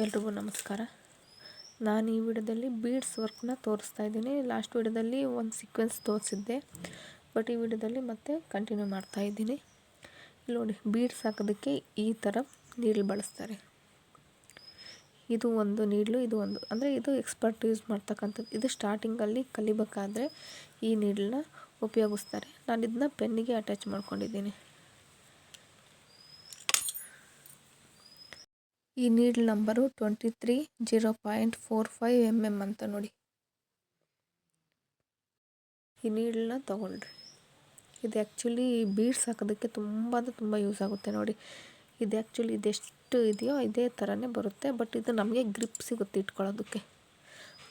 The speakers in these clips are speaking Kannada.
ಎಲ್ರಿಗೂ ನಮಸ್ಕಾರ. ನಾನು ಈ ವಿಡಿಯೋದಲ್ಲಿ ಬೀಡ್ಸ್ ವರ್ಕ್ನ ತೋರಿಸ್ತಾ ಇದ್ದೀನಿ. ಲಾಸ್ಟ್ ವಿಡಿಯೋದಲ್ಲಿ ಒಂದು ಸೀಕ್ವೆನ್ಸ್ ತೋರಿಸಿದ್ದೆ. ಬಟ್ ಈ ವಿಡಿಯೋದಲ್ಲಿ ಮತ್ತೆ ಕಂಟಿನ್ಯೂ ಮಾಡ್ತಾ ಇದ್ದೀನಿ. ನೋಡಿ ಬೀಡ್ಸ್ ಹಾಕೋದಕ್ಕೆ ಈ ಥರ ನೀಡ್ಲ್ ಬಳಸ್ತಾರೆ. ಇದು ಒಂದು ನೀಡ್ಲು ಇದು ಒಂದು, ಅಂದರೆ ಇದು ಎಕ್ಸ್ಪರ್ಟ್ ಯೂಸ್ ಮಾಡ್ತಕ್ಕಂಥದ್ದು. ಇದು ಸ್ಟಾರ್ಟಿಂಗಲ್ಲಿ ಕಲಿಬೇಕಾದ್ರೆ ಈ ನೀಡ್ಲನ್ನ ಉಪಯೋಗಿಸ್ತಾರೆ. ನಾನು ಇದನ್ನ ಪೆನ್ನಿಗೆ ಅಟ್ಯಾಚ್ ಮಾಡ್ಕೊಂಡಿದ್ದೀನಿ. ಈ needle number twenty three zero point four five M M ಅಂತ ನೋಡಿ. ಈ ನೀಡ್ಲನ್ನ ತೊಗೊಂಡ್ರಿ ಇದು ಆ್ಯಕ್ಚುಲಿ ಬೀಡ್ಸ್ ಹಾಕೋದಕ್ಕೆ ತುಂಬ ಅಂದರೆ ತುಂಬ ಯೂಸ್ ಆಗುತ್ತೆ ನೋಡಿ. ಇದು ಆ್ಯಕ್ಚುಲಿ ಇದೆಷ್ಟು ಇದೆಯೋ ಇದೇ ಥರನೇ ಬರುತ್ತೆ ಬಟ್ ಇದು ನಮಗೆ ಗ್ರಿಪ್ ಸಿಗುತ್ತೆ ಇಟ್ಕೊಳ್ಳೋದಕ್ಕೆ.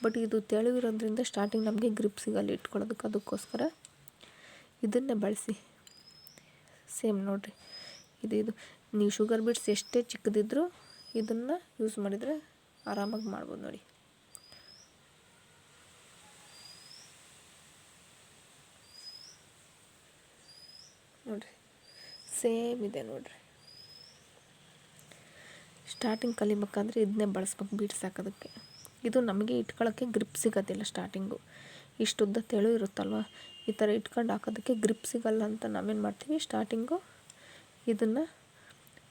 ಬಟ್ ಇದು ತೆಳುವಿರೋದ್ರಿಂದ ಸ್ಟಾರ್ಟಿಂಗ್ ನಮಗೆ ಗ್ರಿಪ್ ಸಿಗಲ್ಲ ಇಟ್ಕೊಳ್ಳೋದಕ್ಕೆ, ಅದಕ್ಕೋಸ್ಕರ ಇದನ್ನೇ ಬಳಸಿ. ಸೇಮ್ ನೋಡಿರಿ. ಇದು ಇದು. ನೀವು ಶುಗರ್ ಬೀಡ್ಸ್ ಎಷ್ಟೇ ಚಿಕ್ಕದಿದ್ದರೂ ಇದನ್ನು ಯೂಸ್ ಮಾಡಿದರೆ ಆರಾಮಾಗಿ ಮಾಡ್ಬೋದು ನೋಡಿ. ನೋಡಿರಿ ಸೇಮ್ ಇದೆ ನೋಡಿರಿ. ಸ್ಟಾರ್ಟಿಂಗ್ ಕಲಿಬೇಕಾದ್ರೆ ಇದನ್ನೇ ಬಳಸ್ಬೇಕು ಬೀಟ್ಸ್ ಹಾಕೋದಕ್ಕೆ ಇದು ನಮಗೆ ಇಟ್ಕೊಳ್ಳೋಕ್ಕೆ ಗ್ರಿಪ್ ಸಿಗೋದಿಲ್ಲ ಸ್ಟಾರ್ಟಿಂಗು ಇಷ್ಟುದ್ದ ತೆಳು ಇರುತ್ತಲ್ವ? ಈ ಥರ ಇಟ್ಕೊಂಡು ಹಾಕೋದಕ್ಕೆ ಗ್ರಿಪ್ ಸಿಗಲ್ಲ ಅಂತ ನಾವೇನು ಮಾಡ್ತೀವಿ? ಸ್ಟಾರ್ಟಿಂಗು ಇದನ್ನು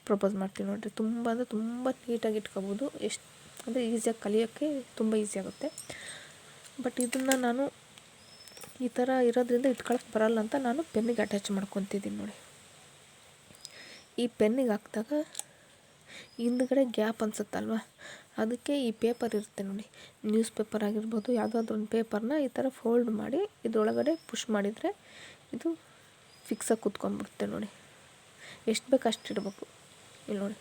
ಪ್ರಪೋಸ್ ಮಾಡ್ತೀವಿ ನೋಡಿರಿ. ತುಂಬ ಅಂದರೆ ತುಂಬ ನೀಟಾಗಿ ಇಟ್ಕೋಬೋದು. ಎಷ್ಟು ಅಂದರೆ ಈಸಿಯಾಗಿ ಕಲಿಯೋಕ್ಕೆ ತುಂಬ ಈಸಿ ಆಗುತ್ತೆ. ಬಟ್ ಇದನ್ನು ನಾನು ಈ ಥರ ಇರೋದ್ರಿಂದ ಇಟ್ಕೊಳಕ್ಕೆ ಬರಲ್ಲ ಅಂತ ನಾನು ಪೆನ್ನಿಗೆ ಅಟ್ಯಾಚ್ ಮಾಡ್ಕೊತಿದ್ದೀನಿ ನೋಡಿ. ಈ ಪೆನ್ನಿಗೆ ಹಾಕಿದಾಗ ಹಿಂದ್ಗಡೆ ಗ್ಯಾಪ್ ಅನ್ಸುತ್ತಲ್ವ? ಅದಕ್ಕೆ ಈ ಪೇಪರ್ ಇರುತ್ತೆ ನೋಡಿ. ನ್ಯೂಸ್ ಪೇಪರ್ ಆಗಿರ್ಬೋದು, ಯಾವುದಾದ್ರೂ ಒಂದು ಪೇಪರ್ನ ಈ ಥರ ಫೋಲ್ಡ್ ಮಾಡಿ ಇದರೊಳಗಡೆ ಪುಷ್ ಮಾಡಿದರೆ ಇದು ಫಿಕ್ಸಾಗಿ ಕೂತ್ಕೊಂಡ್ಬಿಡುತ್ತೆ ನೋಡಿ. ಎಷ್ಟು ಬೇಕು ಅಷ್ಟು ಇಡಬೇಕು. ಇಲ್ಲಿ ನೋಡಿ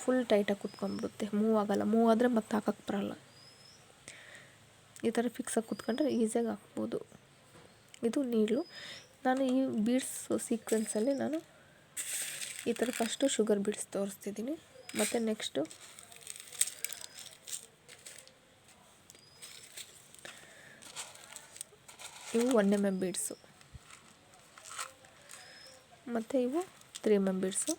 ಫುಲ್ ಟೈಟಾಗಿ ಕುತ್ಕೊಂಡ್ಬಿಡುತ್ತೆ. ಮೂವ್ ಆಗಲ್ಲ. ಮೂವ್ ಆದರೆ ಮತ್ತೆ ಹಾಕಕ್ಕೆ ಬರಲ್ಲ. ಈ ಥರ ಫಿಕ್ಸಾಗಿ ಕುತ್ಕೊಂಡ್ರೆ ಈಸಿಯಾಗಿ ಹಾಕ್ಬೋದು. ಇದು ನೀಡ್ಲು. ನಾನು ಈ ಬೀಡ್ಸ್ ಸೀಕ್ವೆನ್ಸಲ್ಲಿ ನಾನು ಈ ಥರ ಫಸ್ಟು ಶುಗರ್ ಬೀಡ್ಸ್ ತೋರಿಸ್ತಿದ್ದೀನಿ. ಮತ್ತು ನೆಕ್ಸ್ಟು ಇವು ಒನ್ ಎಂ ಎಂ ಬೀಡ್ಸು ಮತ್ತು ಇವು ತ್ರೀ ಎಂ ಎಂ ಬೀಡ್ಸು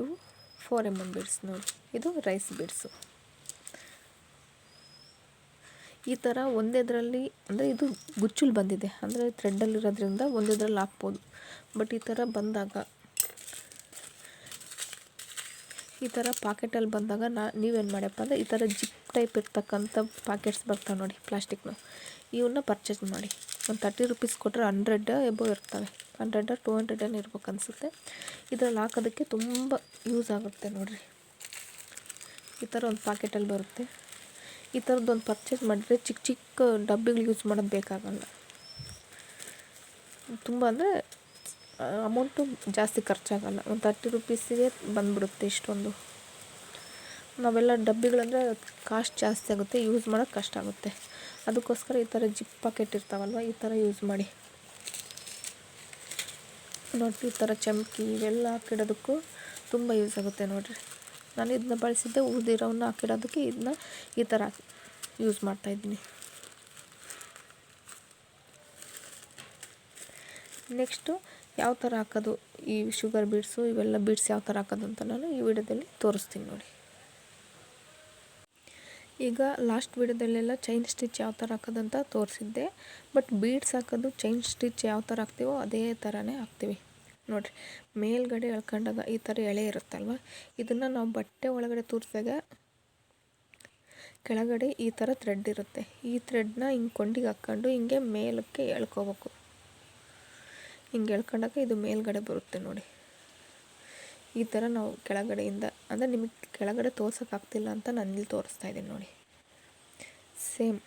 ಇವು ಫೋರ್ ಎಂ ಎಂ ಬೀಡ್ಸ್ ನೋಡಿ. ಇದು ರೈಸ್ ಬೀಡ್ಸು. ಈ ಥರ ಒಂದೇದರಲ್ಲಿ, ಅಂದರೆ ಇದು ಗುಚ್ಚುಲ್ ಬಂದಿದೆ. ಅಂದರೆ ಥ್ರೆಡ್ಡಲ್ಲಿರೋದ್ರಿಂದ ಒಂದೇದ್ರಲ್ಲಿ ಹಾಕ್ಬೋದು. ಬಟ್ ಈ ಥರ ಬಂದಾಗ, ಈ ಥರ ಪಾಕೆಟಲ್ಲಿ ಬಂದಾಗ ನಾ, ನೀವೇನು ಮಾಡ್ಯಪ್ಪ ಅಂದರೆ ಈ ಥರ ಜಿಪ್ ಟೈಪ್ ಇರ್ತಕ್ಕಂಥ ಪಾಕೆಟ್ಸ್ ಬರ್ತವೆ ನೋಡಿ ಪ್ಲಾಸ್ಟಿಕ್ನ. ಇವನ್ನ ಪರ್ಚೇಸ್ ಮಾಡಿ. ಒಂದು ತರ್ಟಿ ರುಪೀಸ್ ಕೊಟ್ಟರೆ ಹಂಡ್ರೆಡ್ ಎಬೋ ಇರ್ತವೆ. ಹಂಡ್ರೆಡ್ ಟು ಹಂಡ್ರೆಡ್ ಏನು ಇರ್ಬೇಕು ಅನಿಸುತ್ತೆ. ಇದರಲ್ಲಿ ಹಾಕೋದಕ್ಕೆ ತುಂಬ ಯೂಸ್ ಆಗುತ್ತೆ ನೋಡಿರಿ. ಈ ಥರ ಒಂದು ಪಾಕೆಟಲ್ಲಿ ಬರುತ್ತೆ. ಈ ಥರದ್ದೊಂದು ಪರ್ಚೇಸ್ ಮಾಡಿದ್ರೆ ಚಿಕ್ಕ ಚಿಕ್ಕ ಡಬ್ಬಿಗಳು ಯೂಸ್ ಮಾಡೋದು ಬೇಕಾಗಲ್ಲ. ತುಂಬ ಅಂದರೆ ಅಮೌಂಟು ಜಾಸ್ತಿ ಖರ್ಚಾಗಲ್ಲ. ಒಂದು ತರ್ಟಿ ರುಪೀಸಿಗೆ ಬಂದುಬಿಡುತ್ತೆ ಇಷ್ಟೊಂದು. ನಾವೆಲ್ಲ ಡಬ್ಬಿಗಳಂದರೆ ಕಾಸ್ಟ್ ಜಾಸ್ತಿ ಆಗುತ್ತೆ ಯೂಸ್ ಮಾಡೋಕ್ಕೆ ಕಷ್ಟ ಆಗುತ್ತೆ. ಅದಕ್ಕೋಸ್ಕರ ಈ ಥರ ಜಿಪ್ ಪಾಕೆಟ್ ಇರ್ತಾವಲ್ವ, ಈ ಥರ ಯೂಸ್ ಮಾಡಿ. ನೋಡಿ, ಈ ಥರ ಚಮಕಿ ಇವೆಲ್ಲ ಹಾಕಿಡೋದಕ್ಕೂ ತುಂಬ ಯೂಸ್ ಆಗುತ್ತೆ ನೋಡಿರಿ. ನಾನು ಇದನ್ನ ಬಳಸಿದ್ದೆ ಉಳಿದಿರೋವನ್ನ ಹಾಕಿಡೋದಕ್ಕೆ ಇದನ್ನ ಈ ಥರ ಯೂಸ್ ಮಾಡ್ತಾಯಿದ್ದೀನಿ ನೆಕ್ಸ್ಟು ಯಾವ ಥರ ಹಾಕೋದು, ಈ ಶುಗರ್ ಬೀಡ್ಸು ಇವೆಲ್ಲ ಬೀಡ್ಸ್ ಯಾವ ಥರ ಹಾಕೋದು ಅಂತ ನಾನು ಈ ವಿಡಿಯೋದಲ್ಲಿ ತೋರಿಸ್ತೀನಿ ನೋಡಿ. ಈಗ ಲಾಸ್ಟ್ ವಿಡಿಯೋದಲ್ಲೆಲ್ಲ ಚೈನ್ ಸ್ಟಿಚ್ ಯಾವ ಥರ ಹಾಕೋದಂತ ತೋರಿಸಿದ್ದೆ. ಬಟ್ ಬೀಡ್ಸ್ ಹಾಕೋದು ಚೈನ್ ಸ್ಟಿಚ್ ಯಾವ ಥರ ಹಾಕ್ತೀವೋ ಅದೇ ಥರನೇ ಹಾಕ್ತೀವಿ. ನೋಡಿರಿ, ಮೇಲ್ಗಡೆ ಎಳ್ಕೊಂಡಾಗ ಈ ಥರ ಎಳೆ ಇರುತ್ತಲ್ವ? ಇದನ್ನು ನಾವು ಬಟ್ಟೆ ಒಳಗಡೆ ತೋರಿಸಿದಾಗ ಕೆಳಗಡೆ ಈ ಥರ ಥ್ರೆಡ್ ಇರುತ್ತೆ. ಈ ಥ್ರೆಡ್ನ ಹಿಂಗೆ ಕೊಂಡಿಗೆ ಹಾಕ್ಕೊಂಡು ಹಿಂಗೆ ಮೇಲಕ್ಕೆ ಎಳ್ಕೋಬೇಕು. ಹಿಂಗೆ ಎಳ್ಕೊಂಡಾಗ ಇದು ಮೇಲ್ಗಡೆ ಬರುತ್ತೆ ನೋಡಿ. ಈ ಥರ ನಾವು ಕೆಳಗಡೆಯಿಂದ, ಅಂದರೆ ನಿಮಗೆ ಕೆಳಗಡೆ ತೋರ್ಸೋಕ್ಕಾಗ್ತಿಲ್ಲ ಅಂತ ನಾನು ಇಲ್ಲಿ ತೋರಿಸ್ತಾ ಇದ್ದೀನಿ ನೋಡಿ. ಸೇಮ್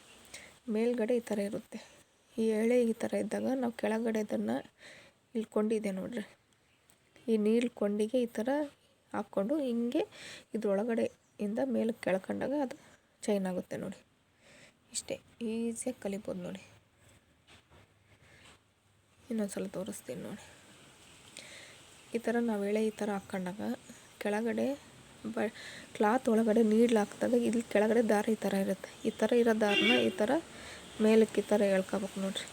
ಮೇಲ್ಗಡೆ ಈ ಥರ ಇರುತ್ತೆ. ಈ ಎಳೆ ಈ ಥರ ಇದ್ದಾಗ ನಾವು ಕೆಳಗಡೆ ಇದನ್ನು ಇಲ್ಲಿ ಕೊಂಡಿದ್ದೆ ನೋಡ್ರಿ. ಈ ನೀರು ಕೊಂಡಿಗೆ ಈ ಥರ ಹಾಕ್ಕೊಂಡು ಹಿಂಗೆ ಇದ್ರೊಳಗಡೆಯಿಂದ ಮೇಲೆ ಕೆಳ್ಕೊಂಡಾಗ ಅದು ಚೈನ್ ಆಗುತ್ತೆ ನೋಡಿ. ಇಷ್ಟೇ ಈಸಿಯಾಗಿ ಕಲಿಬೋದು ನೋಡಿ. ಇನ್ನೊಂದ್ಸಲ ತೋರಿಸ್ತೀನಿ ನೋಡಿ. ಈ ಥರ ನಾವು ಎಳೆ ಈ ಥರ ಹಾಕ್ಕೊಂಡಾಗ ಕೆಳಗಡೆ ಬ ಕ್ಲಾತ್ ಒಳಗಡೆ ನೀಡ್ಲಾಕ್ದಾಗ ಇಲ್ಲಿ ಕೆಳಗಡೆ ದಾರ ಈ ಥರ ಇರುತ್ತೆ. ಈ ಥರ ಇರೋ ದಾರನ ಈ ಥರ ಮೇಲಕ್ಕೆ ಈ ಥರ ಹೇಳ್ಕೊಬೇಕು ನೋಡ್ರಿ.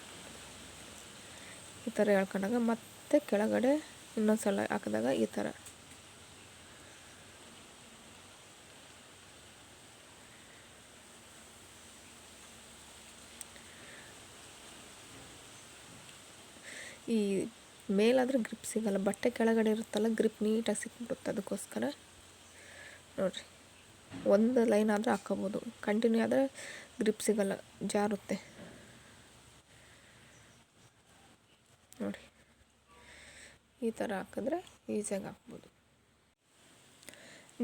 ಈ ಥರ ಹೇಳ್ಕೊಂಡಾಗ ಮತ್ತೆ ಕೆಳಗಡೆ ಇನ್ನೊಂದು ಸಲ ಹಾಕಿದಾಗ ಈ ಥರ. ಈ ಮೇಲಾದರೆ ಗ್ರಿಪ್ ಸಿಗಲ್ಲ. ಬಟ್ಟೆ ಕೆಳಗಡೆ ಇರುತ್ತಲ್ಲ ಗ್ರಿಪ್ ನೀಟಾಗಿ ಸಿಕ್ಬಿಡುತ್ತೆ ಅದಕ್ಕೋಸ್ಕರ. ನೋಡಿರಿ, ಒಂದು ಲೈನ್ ಆದರೆ ಹಾಕ್ಕೋಬೋದು. ಕಂಟಿನ್ಯೂ ಆದರೆ ಗ್ರಿಪ್ ಸಿಗಲ್ಲ, ಜಾರುತ್ತೆ. ನೋಡಿ ಈ ಥರ ಹಾಕಿದ್ರೆ ಈಸಿಯಾಗಿ ಹಾಕ್ಬೋದು.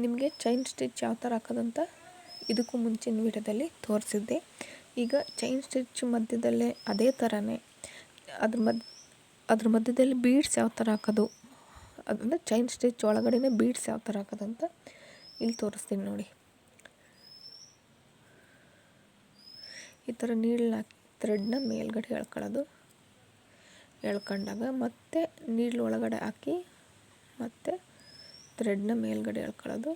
ನಿಮಗೆ ಚೈನ್ ಸ್ಟಿಚ್ ಯಾವ ಥರ ಹಾಕೋದಂತ ಇದಕ್ಕೂ ಮುಂಚಿನ ವಿಡಿಯೋದಲ್ಲಿ ತೋರಿಸಿದ್ದೆ. ಈಗ ಚೈನ್ ಸ್ಟಿಚ್ ಮಧ್ಯದಲ್ಲೇ ಅದೇ ಥರನೇ ಅದ್ರ ಮಧ್ಯ ಅದ್ರ ಮಧ್ಯದಲ್ಲಿ ಬೀಡ್ಸ್ ಯಾವ ಥರ ಹಾಕೋದು? ಅದನ್ನು ಚೈನ್ ಸ್ಟಿಚ್ ಒಳಗಡೆನೇ ಬೀಡ್ಸ್ ಯಾವ ಥರ ಹಾಕೋದಂತ ಇಲ್ಲಿ ತೋರಿಸ್ತೀನಿ ನೋಡಿ. ಈ ಥರ ನೀಡಲ್ ಹಾಕಿ ಥ್ರೆಡ್ನ ಮೇಲ್ಗಡೆ ಎಳ್ಕೊಳ್ಳೋದು. ಎಳ್ಕೊಂಡಾಗ ಮತ್ತೆ ನೀಡ್ಲ್ ಒಳಗಡೆ ಹಾಕಿ ಮತ್ತು ಥ್ರೆಡ್ನ ಮೇಲ್ಗಡೆ ಎಳ್ಕೊಳ್ಳೋದು.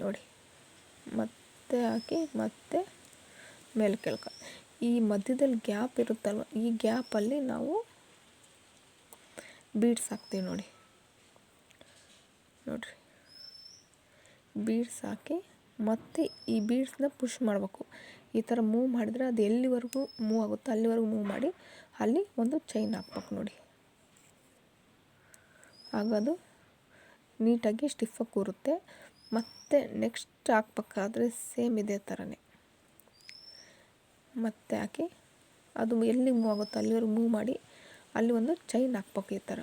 ನೋಡಿ. ಮತ್ತೆ ಹಾಕಿ ಮತ್ತೆ ಮೇಲೆ ಕೆಳಕ. ಈ ಮಧ್ಯದಲ್ಲಿ ಗ್ಯಾಪ್ ಇರುತ್ತಲ್ವ, ಈ ಗ್ಯಾಪಲ್ಲಿ ನಾವು ಬೀಡ್ಸ್ ಹಾಕ್ತೀವಿ ನೋಡಿ. ನೋಡಿರಿ. ಬೀಡ್ಸ್ ಹಾಕಿ ಮತ್ತೆ ಈ ಬೀಡ್ಸ್ನ ಪುಷ್ ಮಾಡಬೇಕು. ಈ ಥರ ಮೂವ್ ಮಾಡಿದ್ರೆ ಅದು ಎಲ್ಲಿವರೆಗೂ ಮೂವ್ ಆಗುತ್ತೋ ಅಲ್ಲಿವರೆಗೂ ಮೂವ್ ಮಾಡಿ ಅಲ್ಲಿ ಒಂದು ಚೈನ್ ಹಾಕ್ಬೇಕು ನೋಡಿ. ಆಗ ಅದು ನೀಟಾಗಿ ಸ್ಟಿಫಾಗಿ ಕೂರುತ್ತೆ. ಮತ್ತು ನೆಕ್ಸ್ಟ್ ಹಾಕ್ಬೇಕಾದ್ರೆ ಸೇಮ್ ಇದೇ ಥರನೇ ಮತ್ತೆ ಹಾಕಿ ಅದು ಎಲ್ಲಿ ಮೂವ್ ಆಗುತ್ತೋ ಅಲ್ಲಿವರೆಗೆ ಮೂವ್ ಮಾಡಿ ಅಲ್ಲಿ ಒಂದು ಚೈನ್ ಹಾಕ್ಬೇಕು ಈ ಥರ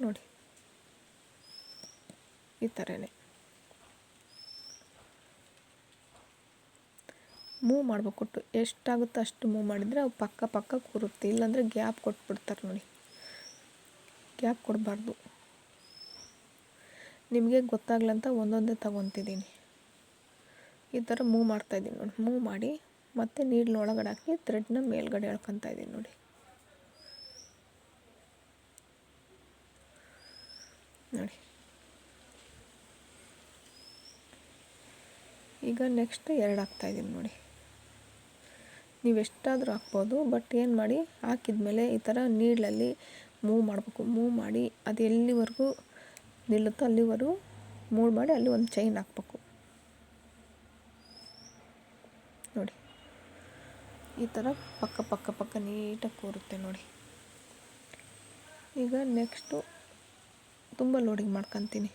ನೋಡಿ. ಈ ಥರನೇ ಮೂವ್ ಮಾಡಬೇಕು ಎಷ್ಟಾಗುತ್ತೋ ಅಷ್ಟು ಮೂವ್ ಮಾಡಿದರೆ ಅವು ಪಕ್ಕ ಪಕ್ಕ ಕೂರುತ್ತೆ. ಇಲ್ಲಾಂದರೆ ಗ್ಯಾಪ್ ಕೊಟ್ಬಿಡ್ತಾರೆ ನೋಡಿ. ಗ್ಯಾಪ್ ಕೊಡಬಾರ್ದು. ನಿಮಗೆ ಗೊತ್ತಾಗ್ಲಂತ ಒಂದೊಂದೇ ತಗೊತಿದ್ದೀನಿ. ಈ ಥರ ಮೂವ್ ಮಾಡ್ತಾಯಿದ್ದೀನಿ ನೋಡಿ. ಮೂವ್ ಮಾಡಿ ಮತ್ತು ನೀಡ್ನ ಒಳಗಡೆ ಹಾಕಿ ಥ್ರೆಡ್ನ ಮೇಲ್ಗಡೆ ಎಳ್ಕೊತಾ ಇದ್ದೀನಿ ನೋಡಿ. ನೋಡಿ. ಈಗ ನೆಕ್ಸ್ಟ್ ಎರಡು ಹಾಕ್ತಾಯಿದ್ದೀನಿ ನೋಡಿ. ನೀವು ಎಷ್ಟಾದರೂ ಹಾಕ್ಬೋದು ಬಟ್ ಏನು ಮಾಡಿ, ಹಾಕಿದ್ಮೇಲೆ ಈ ಥರ ನೀಡ್ಲಲ್ಲಿ ಮೂವ್ ಮಾಡಬೇಕು. ಮೂವ್ ಮಾಡಿ ಅದು ಎಲ್ಲಿವರೆಗೂ ನಿಲ್ಲುತ್ತೋ ಅಲ್ಲಿವರೆಗೂ ಮೂವ್ ಮಾಡಿ ಅಲ್ಲಿ ಒಂದು ಚೈನ್ ಹಾಕ್ಬೇಕು. ನೋಡಿ. ಈ ಥರ ಪಕ್ಕ ಪಕ್ಕ ಪಕ್ಕ ನೀಟಾಗಿ ಕೂರುತ್ತೆ ನೋಡಿ. ಈಗ ನೆಕ್ಸ್ಟು ತುಂಬ ಲೋಡಿಂಗ್ ಮಾಡ್ಕೊತೀನಿ.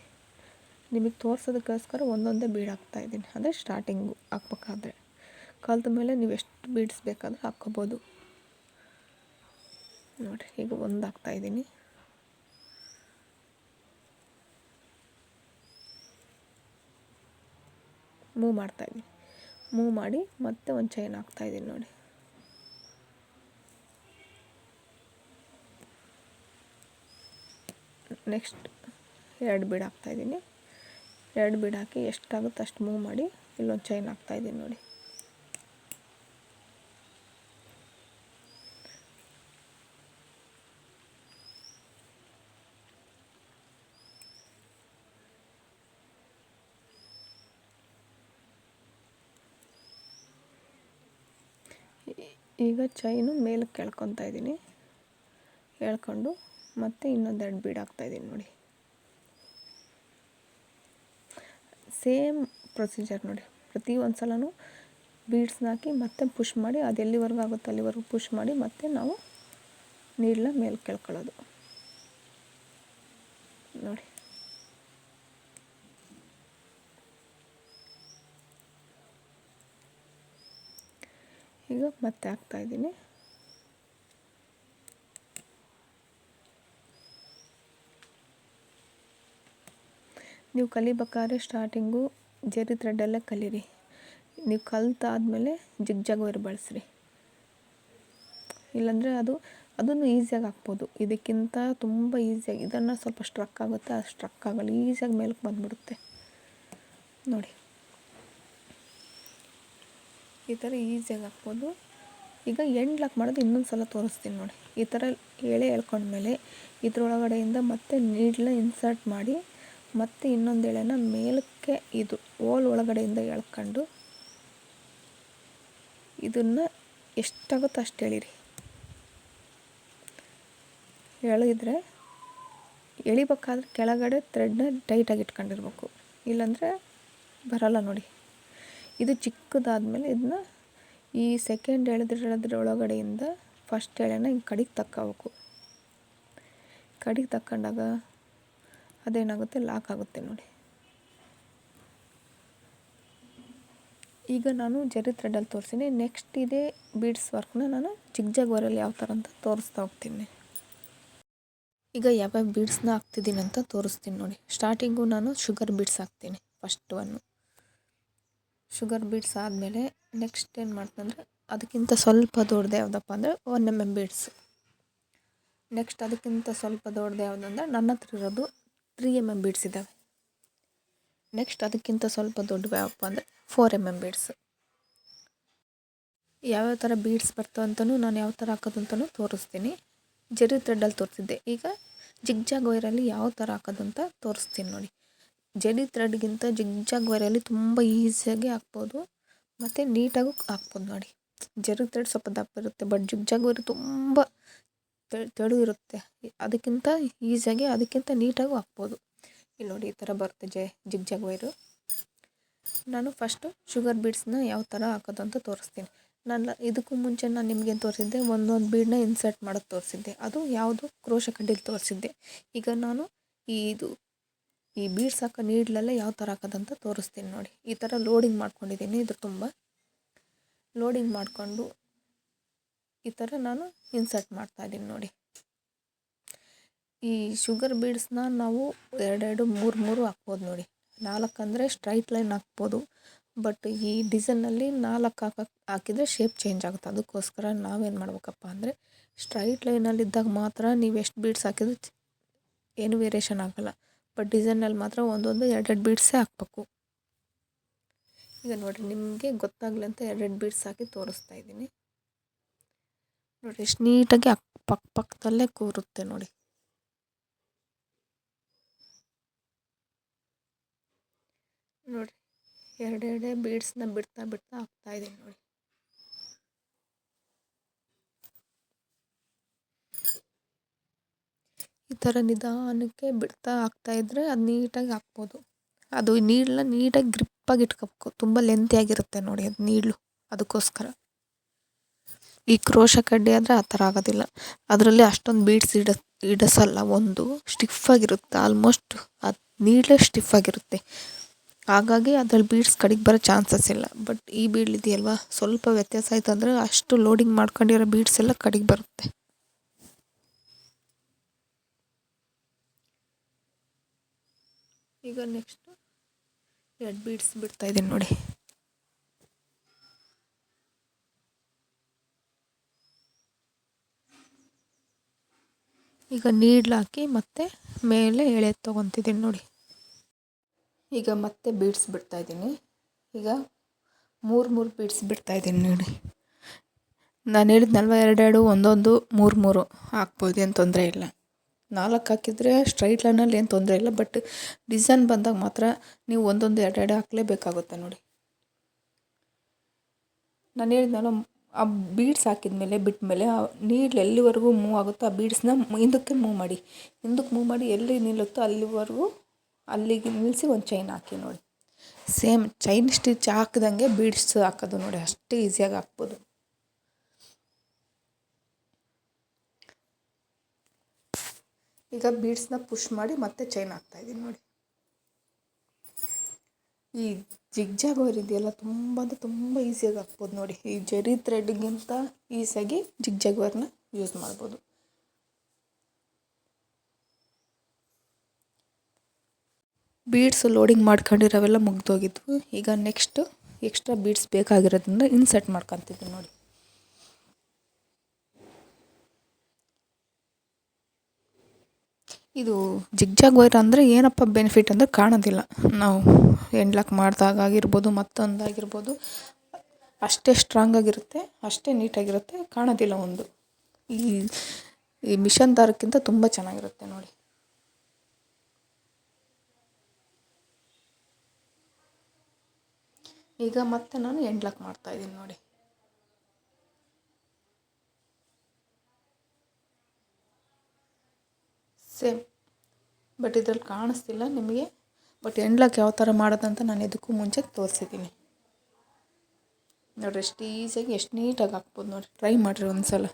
ನಿಮಗೆ ತೋರಿಸೋದಕ್ಕೋಸ್ಕರ ಒಂದೊಂದೇ ಬೀಡ್ ಹಾಕ್ತಾಯಿದ್ದೀನಿ ಅಂದರೆ ಸ್ಟಾರ್ಟಿಂಗು ಹಾಕ್ಬೇಕಾದ್ರೆ. ಕಲ್ತ ಮೇಲೆ ನೀವು ಎಷ್ಟು ಬೀಡ್ಸ್ ಬೇಕಾದರೂ ಹಾಕ್ಕೋಬೋದು. ನೋಡಿ, ಈಗ ಒಂದು ಹಾಕ್ತಾಯಿದ್ದೀನಿ ಮೂವ್ ಮಾಡ್ತಾಯಿದ್ದೀನಿ ಮೂವ್ ಮಾಡಿ ಮತ್ತೆ ಒಂದು ಚೈನ್ ಹಾಕ್ತಾಯಿದ್ದೀನಿ ನೋಡಿ. ನೆಕ್ಸ್ಟ್ ಎರಡು ಬೀಡ್ ಹಾಕ್ತಾಯಿದ್ದೀನಿ ಎರಡು ಬೀಡ್ ಹಾಕಿ ಎಷ್ಟಾಗುತ್ತೆ ಅಷ್ಟು ಮೂವ್ ಮಾಡಿ ಇಲ್ಲೊಂದು ಚೈನ್ ಹಾಕ್ತಾಯಿದ್ದೀನಿ ನೋಡಿ. ಈಗ ಚೈನು ಮೇಲಕ್ಕೆ ಎಳ್ಕೊತಾ ಇದ್ದೀನಿ. ಎಳ್ಕೊಂಡು ಮತ್ತೆ ಇನ್ನೊಂದೆರಡು ಬೀಡ್ ಹಾಕ್ತಾಯಿದ್ದೀನಿ ನೋಡಿ. ಸೇಮ್ ಪ್ರೊಸೀಜರ್ ನೋಡಿ. ಪ್ರತಿ ಒಂದು ಸಲನೂ ಬೀಡ್ಸ್ನ ಹಾಕಿ ಮತ್ತೆ ಪುಷ್ ಮಾಡಿ, ಅದು ಎಲ್ಲಿವರೆಗೂ ಆಗುತ್ತೆ ಅಲ್ಲಿವರೆಗೂ ಪುಷ್ ಮಾಡಿ ಮತ್ತೆ ನಾವು ನೀಡ್ಲ ಮೇಲೆ ಕೇಳ್ಕೊಳ್ಳೋದು ನೋಡಿ. ಈಗ ಮತ್ತೆ ಹಾಕ್ತಾಯಿದ್ದೀನಿ ನೀವು ಕಲಿಬೇಕಾದ್ರೆ ಸ್ಟಾರ್ಟಿಂಗು ಜರಿ ಥ್ರೆಡ್ಡಲ್ಲೇ ಕಲೀರಿ. ನೀವು ಕಲ್ತಾದ್ಮೇಲೆ ಜಿಗ್ ಜಗ್ ವೈರ್ ಬಳಸ್ರಿ. ಇಲ್ಲಾಂದರೆ ಅದು, ಅದನ್ನು ಈಸಿಯಾಗಿ ಹಾಕ್ಬೋದು. ಇದಕ್ಕಿಂತ ತುಂಬ ಈಸಿಯಾಗಿ ಇದನ್ನು ಸ್ವಲ್ಪ ಸ್ಟ್ರಕ್ ಆಗುತ್ತೆ ಆ ಸ್ಟ್ರಕ್ ಆಗಲ್ಲ ಈಸಿಯಾಗಿ ಮೇಲಕ್ಕೆ ಬಂದುಬಿಡುತ್ತೆ. ನೋಡಿ. ಈ ಥರ ಈಸಿಯಾಗಿ ಹಾಕ್ಬೋದು ಈಗ ಎಂಡ್ ಲಾಕ್ ಮಾಡೋದು ಇನ್ನೊಂದು ಸಲ ತೋರಿಸ್ತೀನಿ ನೋಡಿ. ಈ ಥರ ಎಳೆ ಎಳ್ಕೊಂಡ್ಮೇಲೆ ಇದ್ರೊಳಗಡೆಯಿಂದ ಮತ್ತೆ ನೀಡ್ಲ ಇನ್ಸರ್ಟ್ ಮಾಡಿ ಮತ್ತೆ ಇನ್ನೊಂದು ಎಳೆನ ಮೇಲಕ್ಕೆ ಇದು ಓಲ್ ಒಳಗಡೆಯಿಂದ ಎಳ್ಕೊಂಡು ಇದನ್ನು ಎಷ್ಟಾಗುತ್ತೋ ಅಷ್ಟು ಎಳೀರಿ. ಎಳೆದ್ರೆ ಎಳಿಬೇಕಾದ್ರೆ ಕೆಳಗಡೆ ಥ್ರೆಡ್ನ ಟೈಟಾಗಿ ಇಟ್ಕೊಂಡಿರ್ಬೇಕು. ಇಲ್ಲಾಂದರೆ ಬರಲ್ಲ ನೋಡಿ. ಇದು ಚಿಕ್ಕದಾದಮೇಲೆ ಇದನ್ನ ಈ ಸೆಕೆಂಡ್ ಎಳೆದ್ರೆ ಎಳೆದ್ರ ಒಳಗಡೆಯಿಂದ ಫಸ್ಟ್ ಎಳೆನ ಹಿಂಗೆ ಕಡೆಗೆ ತಕ್ಕೋಬೇಕು. ಕಡೆಗೆ ತಕ್ಕೊಂಡಾಗ ಅದೇನಾಗುತ್ತೆ? ಲಾಕ್ ಆಗುತ್ತೆ ನೋಡಿ. ಈಗ ನಾನು ಜರಿ ಥ್ರೆಡಲ್ಲಿ ತೋರಿಸಿನಿ. ನೆಕ್ಸ್ಟ್ ಇದೇ ಬೀಡ್ಸ್ ವರ್ಕ್ನ ನಾನು ಜಿಗ್ಜಾಗ್ ವರಲ್ಲಿ ಯಾವ ಥರ ಅಂತ ತೋರಿಸ್ತಾ ಹೋಗ್ತೀನಿ. ಈಗ ಯಾವ್ಯಾವ ಬೀಡ್ಸ್ನ ಹಾಕ್ತಿದ್ದೀನಿ ಅಂತ ತೋರಿಸ್ತೀನಿ ನೋಡಿ. ಸ್ಟಾರ್ಟಿಂಗು ನಾನು ಶುಗರ್ ಬೀಡ್ಸ್ ಹಾಕ್ತೀನಿ. ಫಸ್ಟ್ ಒನ್ನು ಶುಗರ್ ಬೀಡ್ಸ್ ಆದಮೇಲೆ ನೆಕ್ಸ್ಟ್ ಏನು ಮಾಡ್ತಂದ್ರೆ ಅದಕ್ಕಿಂತ ಸ್ವಲ್ಪ ದೊಡ್ಡದು ಯಾವುದಪ್ಪ ಅಂದರೆ one M M beads next ಅದಕ್ಕಿಂತ ಸ್ವಲ್ಪ ದೊಡ್ಡದು ಯಾವುದಂದ್ರೆ ನನ್ನ ಹತ್ರ ಇರೋದು ತ್ರೀ ಎಂ ಎಂ ಬೀಡ್ಸ್ ಇದ್ದಾವೆ ನೆಕ್ಸ್ಟ್ ಅದಕ್ಕಿಂತ ಸ್ವಲ್ಪ ದೊಡ್ಡವು ಯಾವಪ್ಪ ಅಂದರೆ ಫೋರ್ ಎಂ ಎಂ ಬೀಡ್ಸ್ ಯಾವ್ಯಾವ ಥರ ಬೀಡ್ಸ್ ಬರ್ತವೆ ಅಂತಲೂ ನಾನು ಯಾವ ಥರ ಹಾಕೋದು ಅಂತಲೂ ತೋರಿಸ್ತೀನಿ. ಜರಿ ಥ್ರೆಡ್ಡಲ್ಲಿ ತೋರಿಸಿದ್ದೆ. ಈಗ ಜಿಗ್ಜಾಗ್ ವೈರಲ್ಲಿ ಯಾವ ಥರ ಹಾಕೋದು ಅಂತ ತೋರಿಸ್ತೀನಿ ನೋಡಿ. ಜರಿ ಥ್ರೆಡ್ಗಿಂತ ಜಿಗ್ಜಾಗ್ ವೈರಲ್ಲಿ ತುಂಬ ಈಸಿಯಾಗಿ ಹಾಕ್ಬೋದು. ಮತ್ತು ನೀಟಾಗೂ ಹಾಕ್ಬೋದು ನೋಡಿ. ಜರಿ ಥ್ರೆಡ್ ಸ್ವಲ್ಪ ದಪ್ಪ ಇರುತ್ತೆ, ಬಟ್ ಜಿಗ್ಜಾಗ್ ವೈರ್ ತುಂಬ ತೆಳು ಇರುತ್ತೆ. ಅದಕ್ಕಿಂತ ಈಸಿಯಾಗಿ ಅದಕ್ಕಿಂತ ನೀಟಾಗೂ ಹಾಕ್ಬೋದು. ಇಲ್ಲಿ ನೋಡಿ, ಈ ಥರ ಬರುತ್ತೆ ಜೆ, ಜಿಗ್ಜಾಗ್ ವೈರು. ನಾನು ಫಸ್ಟು ಶುಗರ್ ಬೀಡ್ಸ್ನ ಯಾವ ಥರ ಹಾಕೋದು ಅಂತ ತೋರಿಸ್ತೀನಿ. ನಾನು ಇದಕ್ಕೂ ಮುಂಚೆ ನಾನು ನಿಮಗೆ ತೋರಿಸಿದ್ದೆ, ಒಂದೊಂದು ಬೀಡ್ನ ಇನ್ಸರ್ಟ್ ಮಾಡೋದು ತೋರಿಸಿದ್ದೆ. ಅದು ಯಾವುದು ಕ್ರೋಶ ಕಡ್ಡಿಲಿ ತೋರಿಸಿದ್ದೆ. ಈಗ ನಾನು ಈ ಇದು ಈ ಬೀಡ್ಸ್ ಹಾಕೋ ನೀಡ್ಲೆಲ್ಲ ಯಾವ ಥರ ಹಾಕೋದಂತ ತೋರಿಸ್ತೀನಿ ನೋಡಿ. ಈ ಥರ ಲೋಡಿಂಗ್ ಮಾಡ್ಕೊಂಡಿದ್ದೀನಿ ಇದು ತುಂಬ ಲೋಡಿಂಗ್ ಮಾಡಿಕೊಂಡು ಈ ಥರ ನಾನು ಇನ್ಸರ್ಟ್ ಮಾಡ್ತಾಯಿದ್ದೀನಿ ನೋಡಿ. ಈ ಶುಗರ್ ಬೀಡ್ಸ್ನ ನಾವು ಎರಡೆರಡು ಮೂರು ಮೂರು ಹಾಕ್ಬೋದು ನೋಡಿ. ನಾಲ್ಕು ಅಂದರೆ ಸ್ಟ್ರೈಟ್ ಲೈನ್ ಹಾಕ್ಬೋದು. ಬಟ್ ಈ ಡಿಸೈನಲ್ಲಿ ನಾಲ್ಕು ಹಾಕಕ್ಕೆ ಹಾಕಿದರೆ ಶೇಪ್ ಚೇಂಜ್ ಆಗುತ್ತೆ. ಅದಕ್ಕೋಸ್ಕರ ನಾವೇನು ಮಾಡ್ಬೇಕಪ್ಪ ಅಂದರೆ ಸ್ಟ್ರೈಟ್ ಲೈನಲ್ಲಿದ್ದಾಗ ಮಾತ್ರ ನೀವು ಎಷ್ಟು ಬೀಡ್ಸ್ ಹಾಕಿದ್ರು ಏನು ವೇರಿಯೇಷನ್ ಆಗೋಲ್ಲ. ಬಟ್ ಡಿಸೈನಲ್ಲಿ ಮಾತ್ರ ಒಂದೊಂದು ಎರಡೆರಡು ಬೀಡ್ಸೇ ಹಾಕ್ಬೇಕು. ಈಗ ನೋಡಿರಿ, ನಿಮಗೆ ಗೊತ್ತಾಗಲಿ ಅಂತ ಎರಡೆರಡು ಬೀಡ್ಸ್ ಹಾಕಿ ತೋರಿಸ್ತಾ ಇದ್ದೀನಿ. ನೋಡಿ ಎಷ್ಟು ನೀಟಾಗಿ ಅಕ್ ಪಕ್ಕ ಪಕ್ಕದಲ್ಲೇ ಕೂರುತ್ತೆ ನೋಡಿ. ನೋಡಿ ಎರಡೆರಡೇ ಬೀಡ್ಸ್ನ ಬಿಡ್ತಾ ಬಿಡ್ತಾ ಹಾಕ್ತಾ ಇದ್ದೀನಿ ನೋಡಿ. ಥರ ನಿಧಾನಕ್ಕೆ ಬಿಡ್ತಾ ಹಾಕ್ತಾ ಇದ್ದರೆ ಅದು ನೀಟಾಗಿ ಹಾಕ್ಬೋದು. ಅದು ನೀಡನ್ನ ನೀಟಾಗಿ ಗ್ರಿಪ್ಪಾಗಿ ಇಟ್ಕೋಬೇಕು. ತುಂಬ ಲೆಂತಿಯಾಗಿರುತ್ತೆ ನೋಡಿ ಅದು ನೀಡ್ಲು ಅದಕ್ಕೋಸ್ಕರ. ಈ ಕ್ರೋಶ ಕಡ್ಡಿ ಆದರೆ ಆ ಥರ ಆಗೋದಿಲ್ಲ. ಅದರಲ್ಲಿ ಅಷ್ಟೊಂದು ಬೀಡ್ಸ್ ಇಡ, ಇಡಿಸಲ್ಲ, ಒಂದು ಸ್ಟಿಫಾಗಿರುತ್ತೆ ಆಲ್ಮೋಸ್ಟ್ ಅದು ನೀಡ್ಲೇ ಸ್ಟಿಫಾಗಿರುತ್ತೆ ಹಾಗಾಗಿ ಅದ್ರಲ್ಲಿ ಬೀಡ್ಸ್ ಕಡೆಗೆ ಬರೋ ಚಾನ್ಸಸ್ ಇಲ್ಲ. ಬಟ್ ಈ ಬೀಡ್ ಇದೆಯಲ್ವಾ ಸ್ವಲ್ಪ ವ್ಯತ್ಯಾಸ ಆಯ್ತು ಅಂದರೆ ಅಷ್ಟು ಲೋಡಿಂಗ್ ಮಾಡ್ಕೊಂಡಿರೋ ಬೀಡ್ಸ್ ಎಲ್ಲ ಕಡೆಗೆ ಬರುತ್ತೆ. ಈಗ ನೆಕ್ಸ್ಟು ಎರಡು ಬೀಡ್ಸ್ ಬಿಡ್ತಾ ಇದ್ದೀನಿ ನೋಡಿ. ಈಗ ನೀಡ್ಲ್ ಹಾಕಿ ಮತ್ತೆ ಮೇಲೆ ಎಳೆ ತೊಗೊತಿದ್ದೀನಿ ನೋಡಿ. ಈಗ ಮತ್ತೆ ಬೀಡ್ಸ್ ಬಿಡ್ತಾ ಇದ್ದೀನಿ. ಈಗ ಮೂರು ಮೂರು ಬೀಡ್ಸ್ ಬಿಡ್ತಾ ಇದ್ದೀನಿ ನೋಡಿ. ನಾನು ಹೇಳಿದ್ನಲ್ವ, ಎರಡೆರಡು, ಒಂದೊಂದು, ಮೂರು ಮೂರು ಹಾಕ್ಬೋದು ಏನು ತೊಂದರೆ ಇಲ್ಲ. ನಾಲ್ಕು ಹಾಕಿದರೆ ಸ್ಟ್ರೈಟ್ ಲೈನಲ್ಲಿ ಏನು ತೊಂದರೆ ಇಲ್ಲ ಬಟ್ ಡಿಸೈನ್ ಬಂದಾಗ ಮಾತ್ರ ನೀವು ಒಂದೊಂದು ಎರಡೆರಡು ಹಾಕಲೇಬೇಕಾಗುತ್ತೆ ನೋಡಿ. ನಾನು ಹೇಳಿದ್ನಲ್ಲ ಆ ಬೀಡ್ಸ್ ಹಾಕಿದ್ಮೇಲೆ ಬಿಟ್ಟ ಮೇಲೆ ಆ ನೀಡ್ಲ್ ಎಲ್ಲಿವರೆಗೂ ಮೂವ್ ಆಗುತ್ತೋ ಆ ಬೀಡ್ಸ್ನ ಹಿಂದಕ್ಕೆ ಮೂವ್ ಮಾಡಿ. ಹಿಂದಕ್ಕೆ ಮೂವ್ ಮಾಡಿ ಎಲ್ಲಿ ನಿಲ್ಲುತ್ತೋ ಅಲ್ಲಿವರೆಗೂ ಅಲ್ಲಿಗೆ ನಿಲ್ಲಿಸಿ ಒಂದು ಚೈನ್ ಹಾಕಿ ನೋಡಿ. ಸೇಮ್ ಚೈನ್ ಸ್ಟಿಚ್ ಹಾಕ್ದಂಗೆ ಬೀಡ್ಸ್ ಹಾಕೋದು ನೋಡಿ, ಅಷ್ಟೇ ಈಸಿಯಾಗಿ ಹಾಕ್ಬೋದು. ಈಗ ಬೀಡ್ಸ್ನ ಪುಷ್ ಮಾಡಿ ಮತ್ತೆ ಚೈನ್ ಹಾಕ್ತಾಯಿದ್ದೀನಿ ನೋಡಿ. ಈ ಜಿಗ್ಜಾಗ್ ಇದೆಯಲ್ಲ ತುಂಬ ಅಂದರೆ ತುಂಬ ಈಸಿಯಾಗಿ ಹಾಕ್ಬೋದು ನೋಡಿ. ಈ ಜರಿ ಥ್ರೆಡ್ಗಿಂತ ಈಸಿಯಾಗಿ ಜಿಗ್ಜಾಗ್ ವರ್ನ ಯೂಸ್ ಮಾಡ್ಬೋದು. ಬೀಡ್ಸ್ ಲೋಡಿಂಗ್ ಮಾಡ್ಕೊಂಡಿರೋವೆಲ್ಲ ಮುಗ್ದೋಗಿದ್ವು. ಈಗ ನೆಕ್ಸ್ಟು ಎಕ್ಸ್ಟ್ರಾ ಬೀಡ್ಸ್ ಬೇಕಾಗಿರೋದ್ರಿಂದ ಇನ್ಸರ್ಟ್ ಮಾಡ್ಕೊತಿದ್ದೀನಿ ನೋಡಿ. ಇದು ಜಿಗ್ಜಾಗ್ ವೈರ್ ಅಂದರೆ ಏನಪ್ಪ ಬೆನಿಫಿಟ್ ಅಂದರೆ ಕಾಣೋದಿಲ್ಲ. ನಾವು ಎಂಡ್ಲಾಕ್ ಮಾಡಿದಾಗ ಆಗಿರ್ಬೋದು, ಮತ್ತೊಂದಾಗಿರ್ಬೋದು, ಅಷ್ಟೇ ಸ್ಟ್ರಾಂಗಾಗಿರುತ್ತೆ ಅಷ್ಟೇ ನೀಟಾಗಿರುತ್ತೆ ಕಾಣೋದಿಲ್ಲ ಒಂದು. ಈ ಈ ಮಿಷನ್ ದಾರಕ್ಕಿಂತ ತುಂಬ ಚೆನ್ನಾಗಿರುತ್ತೆ ನೋಡಿ. ಈಗ ಮತ್ತೆ ನಾನು ಎಂಡ್ಲಾಕ್ ಮಾಡ್ತಾಯಿದ್ದೀನಿ ನೋಡಿ. ಸೇಮ್. ಬಟ್ ಇದ್ರಲ್ಲಿ ಕಾಣಿಸ್ತಿಲ್ಲ ನಿಮಗೆ. ಬಟ್ ಎಂಡ್ಲಾಕ್ ಯಾವ ಥರ ಮಾಡೋದಂತ ನಾನು ಇದಕ್ಕೂ ಮುಂಚೆ ತೋರಿಸಿದ್ದೀನಿ. ನೋಡಿರಿ ಎಷ್ಟು ಈಸಿಯಾಗಿ, ಎಷ್ಟು ನೀಟಾಗಿ ಹಾಕ್ಬೋದು ನೋಡಿರಿ. ಟ್ರೈ ಮಾಡಿರಿ ಒಂದು ಸಲ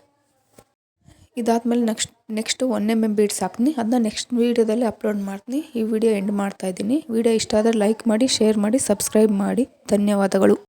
ಇದಾದಮೇಲೆ next next one M M beads ಹಾಕ್ತೀನಿ. ಅದನ್ನ ನೆಕ್ಸ್ಟ್ ವೀಡಿಯೋದಲ್ಲಿ ಅಪ್ಲೋಡ್ ಮಾಡ್ತೀನಿ. ಈ ವಿಡಿಯೋ ಎಂಡ್ ಮಾಡ್ತಾಯಿದ್ದೀನಿ ವಿಡಿಯೋ ಇಷ್ಟ ಆದರೆ ಲೈಕ್ ಮಾಡಿ ಶೇರ್ ಮಾಡಿ ಸಬ್ಸ್ಕ್ರೈಬ್ ಮಾಡಿ. ಧನ್ಯವಾದಗಳು.